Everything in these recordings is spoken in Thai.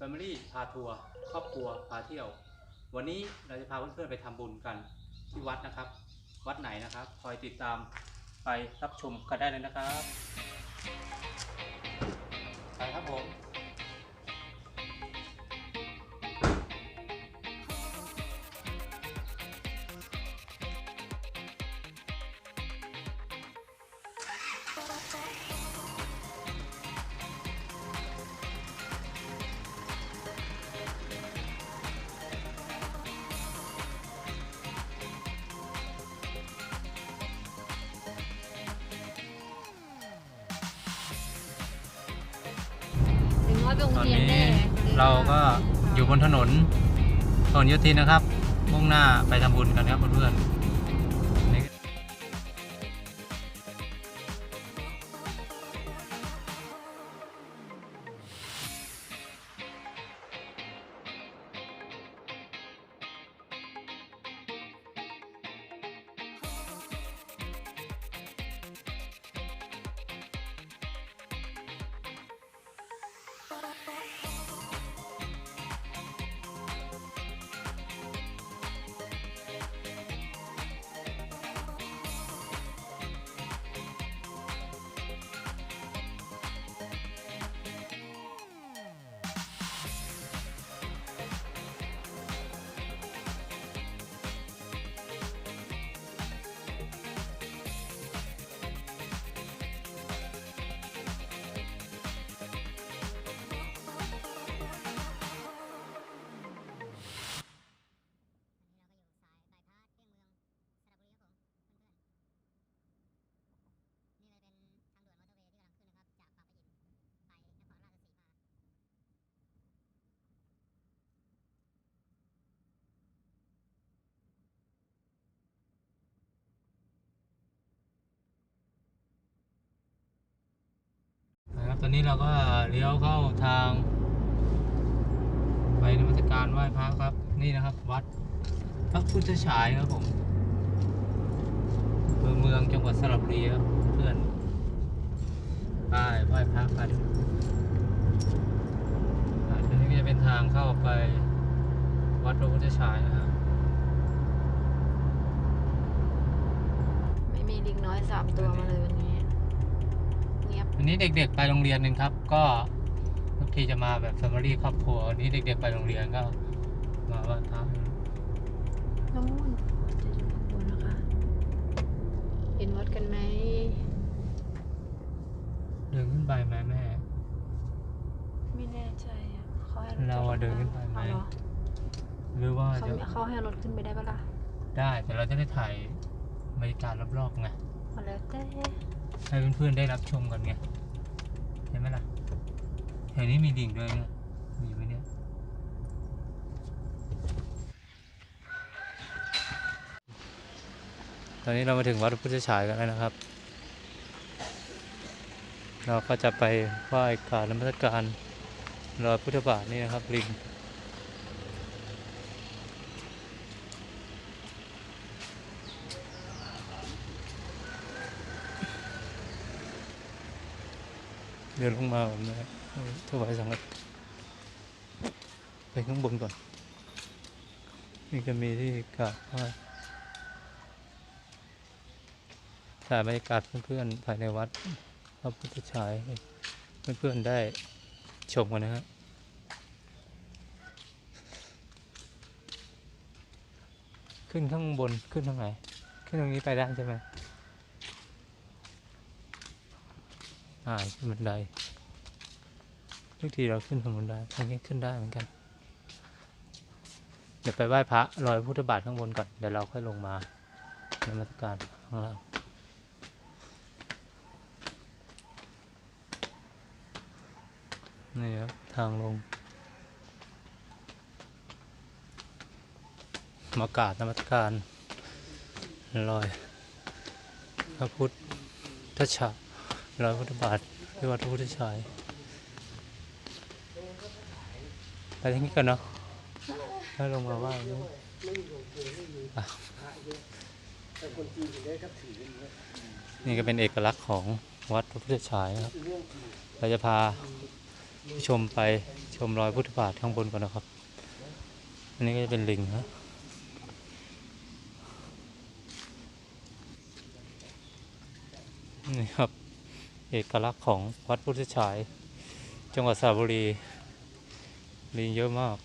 Family พาทัวร์ครอบครัวพาเที่ยว วันนี้เราจะพาเพื่อนๆไปทำบุญกันที่วัดนะครับ วัดไหนนะครับ คอยติดตามไปรับชมกันได้เลยนะครับไปครับผม ว่าไปโรงตอนเรียนนี้แน่เราก็อยู่บนถนนถนนโยธินนะครับ มุ่งหน้าไปทำบุญกันครับเพื่อนๆ ตอนนี้เราก็เลี้ยวเข้าทาง ไปนมัสการไหว้พระครับ นี่นะครับ วัดพระพุทธฉายครับผมเภอเมืองจังหวัดสระบุรีครับเพื่อนไปไหว้พระกันอ่าตรงนี้ก็จะเป็นทางเข้าไป วัดพระพุทธฉายนะครับไม่มีลิงน้อยสามตัวมาเลยวันนี้ เงียบวันนี้เด็กๆไปโรงเรียนหนึ่งครับ ก็ทุกทีจะมาแบบแฟมิลี่ครอบครัววันนี้เด็ก ๆ ไปโรงเรียนก็ มาไหว้พระนู่นจะอยู่ข้างบนนะคะ เห็นวัดกันไหมเดินขึ้นไปไหมแม่ ไม่แน่ใจอะเขาให้เราอะเดินขึ้นไปไหม เอาเหรอหรือว่าเขาจะเขาให้รถขึ้นไปได้ปะล่ะได้แต่เราจะได้ถ่ายบรรยากาศรอบๆไง เอาแล้วแต่ ให้เพื่อนๆได้รับชมกันไงเห็นไหมล่ะแถวนี้มีดิ่งด้วยไงมีไหมเนี่ยตอนนี้เรามาถึงวัดพุทธฉายกันแล้วนะครับ เราก็จะไปไหว้กราบนมัสการรอยพุทธบาทนี่นะครับลิง เดินลงมาแบบนี้ถวายสังฆทานไปข้างบนก่อน นี่ก็มีที่กราบไหว้ถ่ายบรรยากาศเพื่อนๆภายในวัดพระพุทธฉายให้เพื่อนๆได้ชมกันนะฮะขึ้นข้างบนขึ้นทางไหน ขึ้นตรงนี้ไปได้ใช่ไหม อ่าขึ้นบันไดทุกทีเราขึ้นทางบันไดทางนี้ขึ้นได้เหมือนกัน เดี๋ยวไปไหว้พระรอยพุทธบาทข้างบนก่อน เดี๋ยวเราค่อยลงมานมัสการข้างล่างนี่ครับทางลง มากาบนมัสการรอย พระพุทธฉา รอยพุทธบาทที่วัดพระพุทธฉายไปทางนี้กันเนาะให้ลงมาว่าอ่นี่ก็เป็นเอกลักษณ์ของวัดพระพุทธฉายนะครับ เราจะพาชมไปชมรอยพุทธบาทข้างบนก่อนนะครับ อันนี้ก็จะเป็นลิงนะนี่ครับ เอกลักษณ์ของวัดพุทธฉาย จังหวัดสระบุรี ลิงเยอะมาก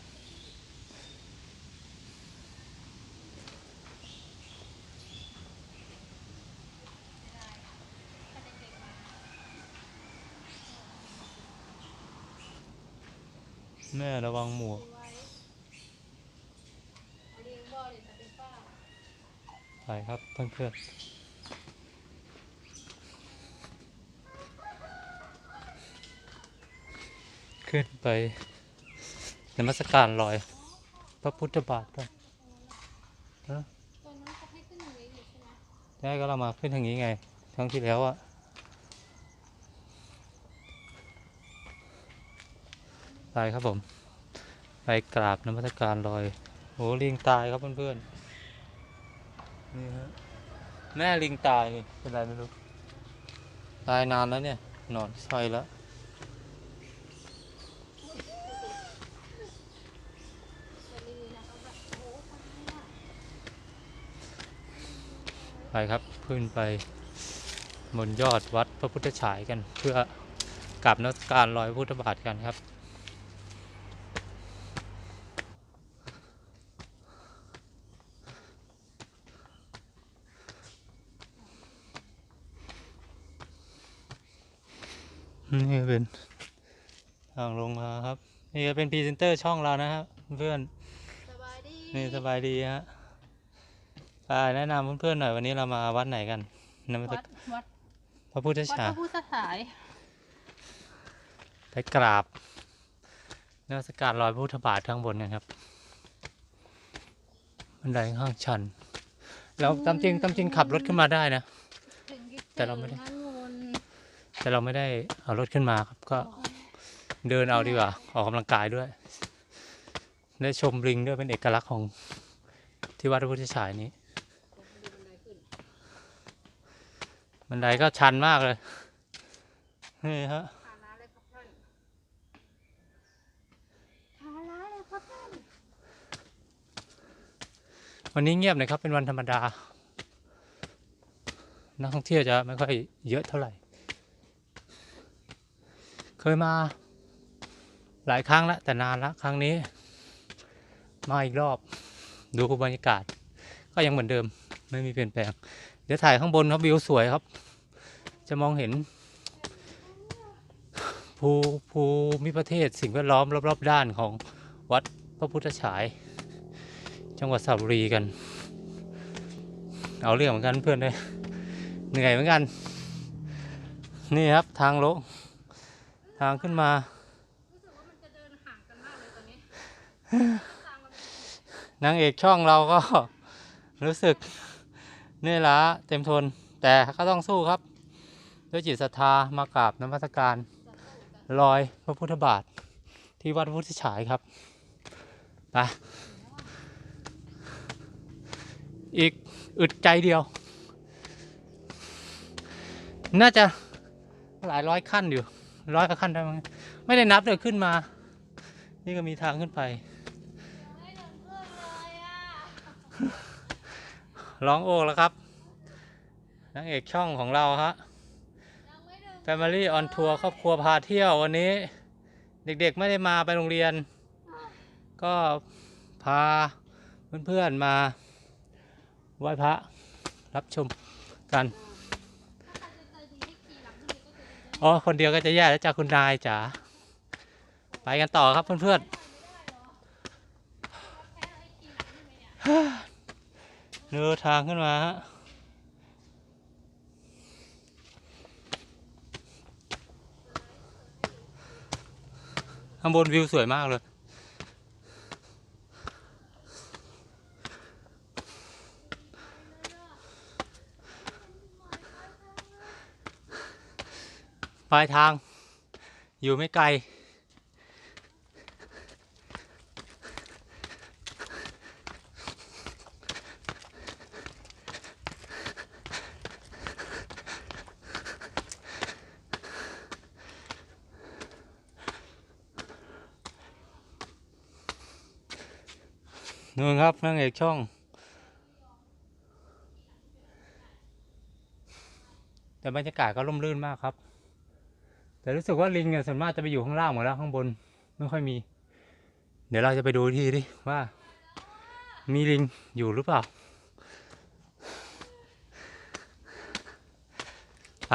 แม่ระวังหมวกไปครับเพื่อนๆ ขึ้นไปนมัสการลอย พระพุทธบาทกันฮะใช่ก็เรามาขึ้นทางนี้ไงครั้งที่แล้วอะไปครับผม ไปกราบนมัสการลอยโหลิงตายครับเพื่อนๆนี่ฮะแม่ลิงตายนี่เป็นไรไม่รู้ ตายนานแล้วเนี่ย นอนใช่แล้ว ไปครับขึ้นไปบนยอดวัดพระพุทธฉายกันเพื่อกราบนมัสการรอยพระพุทธบาทกันครับนี่เป็นทางลงมาครับ นี่ก็เป็นพรีเซนเตอร์ช่องเรานะครับเพื่อนสบายดีนี่สบายดีฮะ อ่าแนะนำเพื่อนๆหน่อยวันนี้เรามาวัดไหนกันนมัสวัดกวัดพระพุทธวัดฉาพยระพุทธฉายไปกราบนมัสการรอยพระพุทธบาทข้างบนกันครับบันไดข้างชัน แล้วตามจริงตามจริงขับรถขึ้นมาได้นะ ถึงที่แต่เราไม่ได้นั่งวนแต่เราไม่ได้เอารถขึ้นมาครับ ก็เดินเอาดีกว่า ออกกำลังกายด้วย ได้ชมลิงด้วยเป็นเอกลักษณ์ของที่วัดพระพุทธฉายนี้ บันไดก็ชันมากเลย นี่ฮะฐานะเลยครับท่านฐานะเลยครับท่านวันนี้เงียบหน่อยครับเป็นวันธรรมดา นักท่องเที่ยวจะไม่ค่อยเยอะเท่าไหร่ เคยมา หลายครั้งแล้วแต่นานละครั้งนี้ มาอีกรอบ ดูบรรยากาศ ก็ยังเหมือนเดิมไม่มีเปลี่ยนแปลง เดี๋ยวถ่ายข้างบนครับวิวสวยครับ จะมองเห็น ภูภูมิประเทศสิ่งแวดล้อมรอบๆด้านของวัดพระพุทธฉาย จังหวัดสระบุรีกัน เอาเรื่องเหมือนกันเพื่อนเลยเหนื่อยเหมือนกัน นี่ครับทางลงทางขึ้นมารู้สึกว่ามันจะเดินห่างกันมากเลยตอนนี้ทางมันนางเอกช่องเราก็รู้สึก เหนี่อยล้าเต็มทน แต่ก็ต้องสู้ครับ ด้วยจิตศรัทธามากราบนมัสการรอยพระพุทธบาทที่วัดพุทธฉายครับไปอีกอึดใจเดียว น่าจะหลายร้อยขั้นอยู่ ร้อยกว่าขั้นได้มั้งไม่ได้นับเลยขึ้นมา นี่ก็มีทางขึ้นไปไม่ถึงค ร้องโอกแล้วครับนางเอกช่องของเราฮะยังไม่ถึง Family on Tour ครอบครัวพาเที่ยววันนี้ เด็กๆไม่ได้มาไปโรงเรียน ก็พาเพื่อนๆมาไหว้พระรับชมกันอ๋อคนเดียวก็จะแย่แล้วจ้าคุณนายจ๋าไปกันต่อครับเพื่อนๆ เดินทางขึ้นมาฮะข้างบนวิวสวยมากเลยปลายทางอยู่ไม่ไกล นู่นครับนางเอกช่อง แต่บรรยากาศก็ร่มรื่นมากครับ แต่รู้สึกว่าลิงเนี่ยส่วนมากจะไปอยู่ข้างล่างหมดแล้วข้างบนไม่ค่อยมี เดี๋ยวเราจะไปดูทีดิว่า มีลิงอยู่หรือเปล่าไป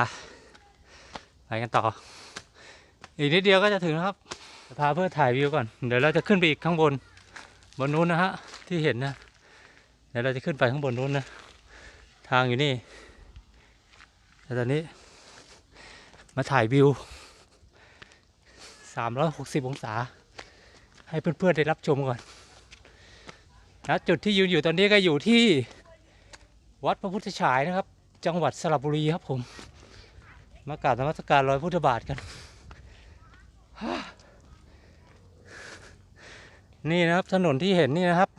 ไปกันต่อ อีกนิดเดียวก็จะถึงครับจะพาเพื่อถ่ายวิวก่อน เดี๋ยวเราจะขึ้นไปอีกข้างบน บนนู้นนะฮะ ที่เห็นนะเดี๋ยวเราจะขึ้นไปข้างบนนู้นนะ ทางอยู่นี่แต่ตอนนี้มาถ่ายวิว 360 องศา ให้เพื่อนๆได้รับชมก่อนนะจุดที่ยืนอยู่ตอนนี้ก็อยู่ที่วัดพระพุทธฉายนะครับ จังหวัดสระบุรีครับผม มากราบนมัสการรอยพุทธบาทกัน นี่นะครับถนนที่เห็นนี่นะครับ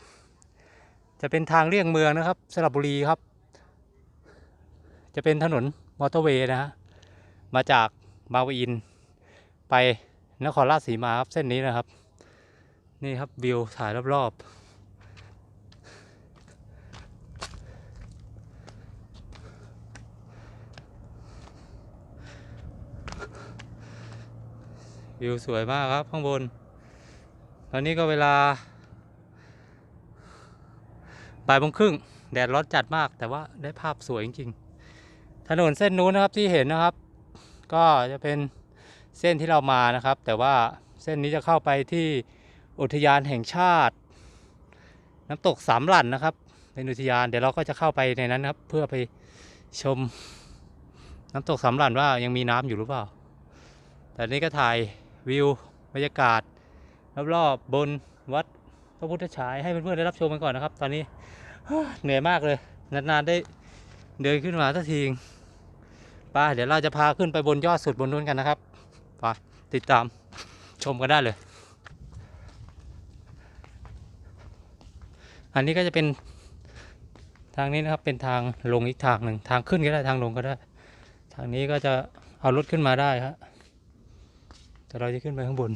จะเป็นทางเลี่ยงเมืองนะครับสระบุรีครับ จะเป็นถนนมอเตอร์เวย์นะฮะมาจากบางปะอิน ไปนครราชสีมาครับเส้นนี้นะครับ นี่ครับวิวถ่ายรอบๆวิวสวยมากครับข้างบน ตอนนี้ก็เวลา บ่ายโมงครึ่งแดดร้อนจัดมาก แต่ว่าได้ภาพสวยจริงๆ ถนนเส้นนู้นนะครับที่เห็นนะครับ ก็จะเป็นเส้นที่เรามานะครับ แต่ว่าเส้นนี้จะเข้าไปที่อุทยานแห่งชาติ น้ำตกสามหลั่นนะครับ เป็นอุทยานเดี๋ยวเราก็จะเข้าไปในนั้นครับ เพื่อไปชมน้ำตกสามหลั่นว่ายังมีน้ำอยู่หรือเปล่า แต่นี้ก็ถ่ายวิวบรรยากาศรอบๆบนวัดพระพุทธฉายให้เพื่อนๆได้รับชมกันก่อนนะครับ ตอนนี้ เหนื่อยมากเลย นานๆได้เดินขึ้นมาสักทีไป้าเดี๋ยวเราจะพาขึ้นไปบนยอดสุดบนนู้นกันนะครับไปติดตามชมกันได้เลย อันนี้ก็จะเป็นทางนี้นะครับเป็นทางลงอีกทางหนึ่งทางขึ้นก็ได้ทางลงก็ได้ ทางนี้ก็จะเอารถขึ้นมาได้ครับแต่เราจะขึ้นไปข้างบน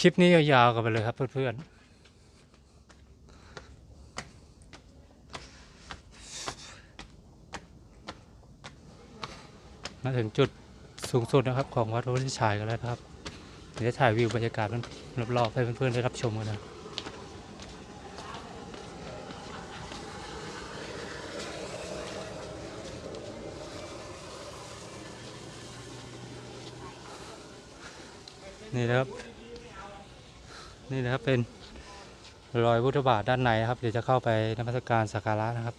คลิปนี้ยาวๆกันไปเลยครับเพื่อนๆมาถึงจุดสูงสุดนะครับ ของวัดพระพุทธฉายกันแล้วครับ เดี๋ยวจะถ่ายวิวบรรยากาศมันรอบๆให้เพื่อนๆได้รับชมกันนะนี่นะครับ นี่นะครับเป็นรอยพุทธบาทด้านในนะครับ เดี๋ยวจะเข้าไปนมัสการสักการะนะครับ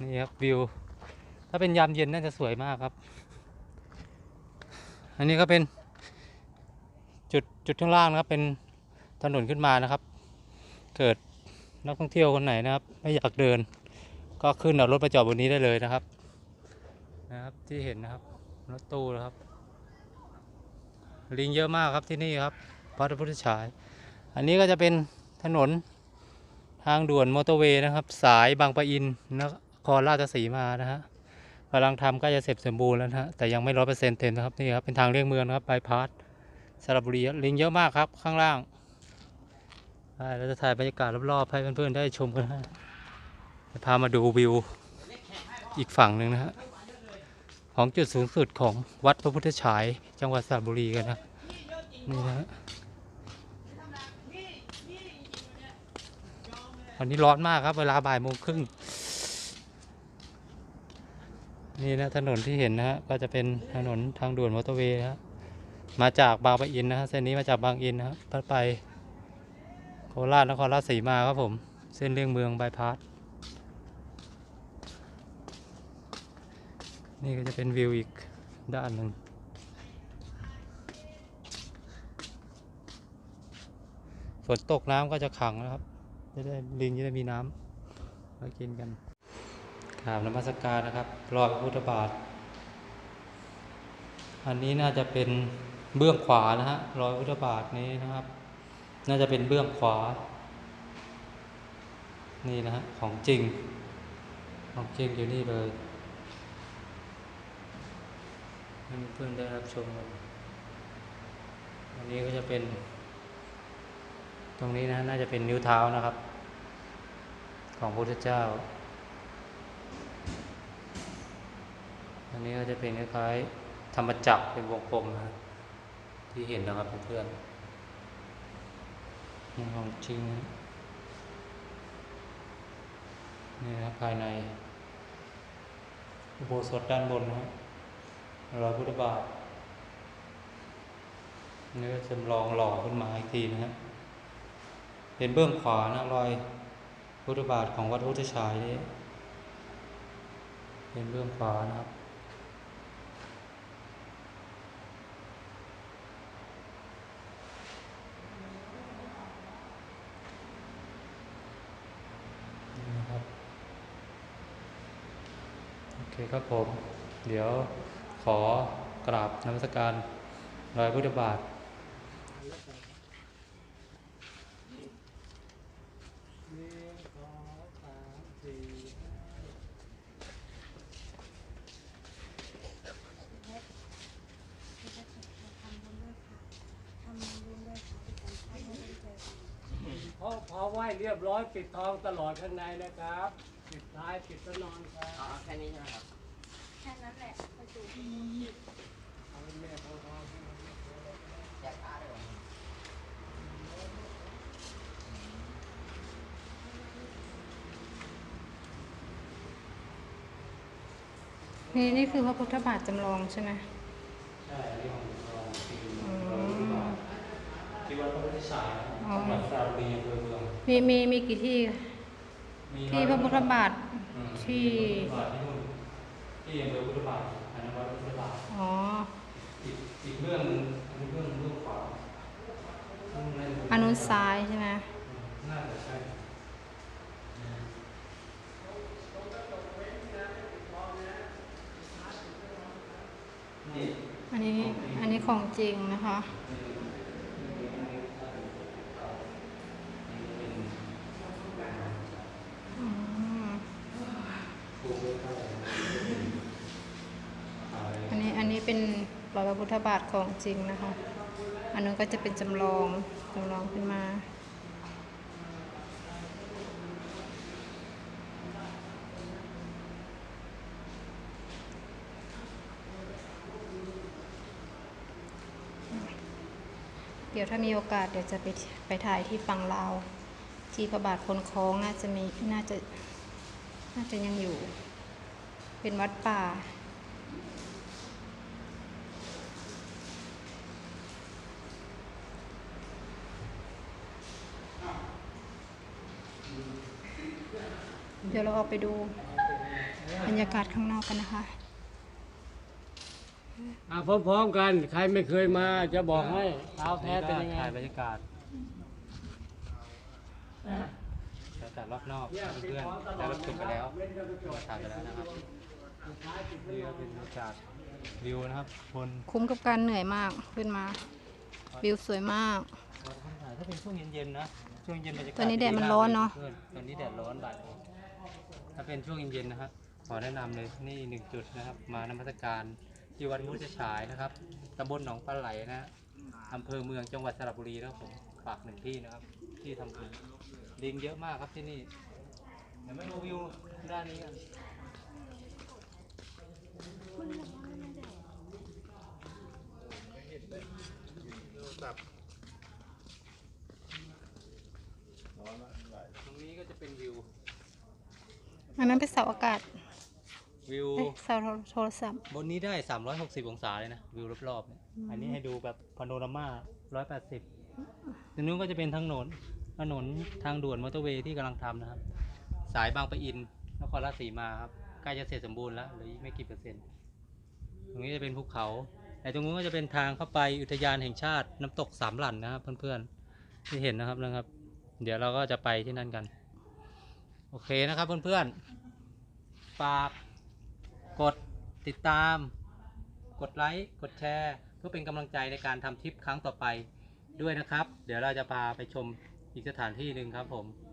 นี่ครับวิว ถ้าเป็นยามเย็นน่าจะสวยมากครับ อันนี้ก็เป็นจุดจุดข้างล่างนะครับ เป็นถนนขึ้นมานะครับ เกิดนักท่องเที่ยวคนไหนนะครับ ไม่อยากเดิน ก็ขึ้นเอารถมาจอดบนนี้ได้เลยนะครับ นะครับที่เห็นนะครับรถตู้นะครับ ลิงเยอะมากครับที่นี่ครับพระพุทธฉาย อันนี้ก็จะเป็นถนนทางด่วนมอเตอร์เวย์นะครับ สายบางปะอินนครราชสีมานะฮะกำลังทำใกล้จะเสร็จสมบูรณ์แล้วนะฮะแต่ยังไม่ร้อยเปอร์เซ็นต์เต็มนะครับนี่ครับเป็นทางเลี่ยงเมืองนะครับบายพาสสระบุรีลิงเยอะมากครับข้างล่างเราจะถ่ายบรรยากาศรอบๆให้เพื่อนๆได้ชมกันนะจะพามาดูวิวอีกฝั่งหนึ่งนะฮะ ของจุดสูงสุดของวัดพระพุทธฉาย จังหวัดสระบุรีกันนะนี่นะวันนี้ร้อนมากครับ เวลาบ่ายโมงครึ่งนี่นะถนนที่เห็นนะฮะก็จะเป็นถนนทางด่วนมอเตอร์เวย์นะฮะมาจากบางปะอินนะฮะเส้นนี้มาจากบางอินนะครับไปโคราชนครราชสีมาครับผม เส้นเลี่ยงเมืองบายพาส นี่ก็จะเป็นวิวอีกด้านหนึ่งฝนตกน้ำก็จะขังนะครับ จะได้ลิงจะได้มีน้ำไว้กินกันกราบนมัสการนะครับรอยพระพุทธบาท อันนี้น่าจะเป็นเบื้องขวานะฮะรอยพุทธบาทนี้นะครับ น่าจะเป็นเบื้องขวา นี่นะฮะของจริง ของจริงอยู่นี่เลย ให้เพื่อนได้รับชมกันอันนี้ก็จะเป็น ตรงนี้นะน่าจะเป็นนิ้วเท้านะครับ ของพระพุทธเจ้า อันนี้ก็จะเป็นคล้ายๆธรรมจักรเป็นวงกลมนะที่เห็นนะครับเพื่อนๆนี่ของจริงนะนี่นะครับภายในอุโบสถด้านบนนะครับ รอยพุทธบาทนี่ก็จำลองหล่อขึ้นมาอีกทีนะครับเห็นเบื้องขวานะรอยพุทธบาทของวัดพุทธชายนี่เห็นเบื้องขวานะครับนี่นะครับโอเคครับผม เดี๋ยว ขอกราบนมัสการรอยพุทธบาทพอพอไหว้เรียบร้อยปิดทองตลอดข้างในนะครับ ปิดท้ายปิดพระนอนครับ อ๋อแค่นี้ใช่ไหมครับ แค่นั้นแหละประจุเอาเป็นแม่ของเขาแยกขาด้วยเหรอนี่นี่คือพระพุทธบาทจำลองใช่ไหมใช่ที่ของเราคืออืมรอยพุทธบาทที่วัดพระพุทธชายอ๋อจังหวัดสระบุรีอำเภอเมืองมีมีมีกี่ที่มีที่พระพุทธบาทอืมที่พระพุ ทธบาทที่นู่นที่อำเภอพุทธบาทอันนั้นวัดพุทธบาทอ๋ออีกอีกเรื่องหนึงอันนี้เรื่องเรื่องขวาซึ่งในอันนู้นซ้ายใช่ไหมน่าจะใช่นี่อันนี้อันนี้ของจริงนะคะ อืม อันนี้อันนี้ เป็นรอยพระพุทธบาทของจริงนะคะ อันนู้นก็จะเป็นจำลองจำลองขึ้นมาเดี๋ยวถ้ามีโอกาสเดี๋ยวจะไปไปถ่ายที่ฝั่งลาว ที่พระบาทคนคล้องน่าจะมีน่าจะ น่าจะยังอยู่ เป็นวัดป่า ดี๋ยวเราออกไปดูบรรยากาศข้างนอกกันนะคะอะพร้อมๆกัน ใครไม่เคยมาจะบอกให้เท้าแท้เป็นยังไงถ่ายบรรยากาศบรรยากาศรอบนอกเพื่อนๆได้รับชมไปแล้วถ่ายไปแล้วนะครับนี่ก็เป็นบรรยากาศวิวนะครับบนคุ้มกับการเหนื่อยมากขึ้นมา วิวสวยมาก ถ้าเป็นช่วงเย็นๆนะช่วงเย็นบรรยากาศตอนนี้แดดมันร้อนเนอะพื่ตอนนี้แดดร้อนบ่ายโมง ถ้าเป็นช่วงเย็นๆนะครับขอแนะนำเลยนี่หนึ่งจุดนะครับ มานมัสการที่วัดมุจฉายนะครับตำบลหนองปลาไหลนะฮะอำเภอเมืองจังหวัดสระบุรีนะครับผมฝากหนึ่งที่นะครับ ที่ทำบุญลิงเยอะมากครับที่นี่เดี๋ยวมาดูวิวด้านนี้กันตรงนี้ก็จะเป็นวิว อันนั้นเป็นเสาอากาศวิวเอ้ยเสาโทรศัพท์บนนี้ได้ 360 องศาเลยนะ วิวรอบๆเนี่ยอันนี้ให้ดูแบบพาโนรามา 180ตรงนู้นก็จะเป็นถนนถนนทางด่วนมอเตอร์เวย์ที่กำลังทำนะครับ สายบางปะอินนครราชสีมาครับใกล้จะเสร็จสมบูรณ์แล้วเหลืออีกไม่กี่เปอร์เซ็นต์ ตรงนี้จะเป็นภูเขาแต่ตรงนู้นก็จะเป็นทางเข้าไปอุทยานแห่งชาติน้ำตกสามหลั่นนะครับเพื่อนๆที่เห็นนะครับนะครับ เดี๋ยวเราก็จะไปที่นั่นกัน โอเคนะครับเพื่อนๆฝากกดติดตาม กดไลค์กดแชร์ เพื่อเป็นกำลังใจในการทำทริปครั้งต่อไปด้วยนะครับ เดี๋ยวเราจะพาไปชมอีกสถานที่หนึ่งครับผม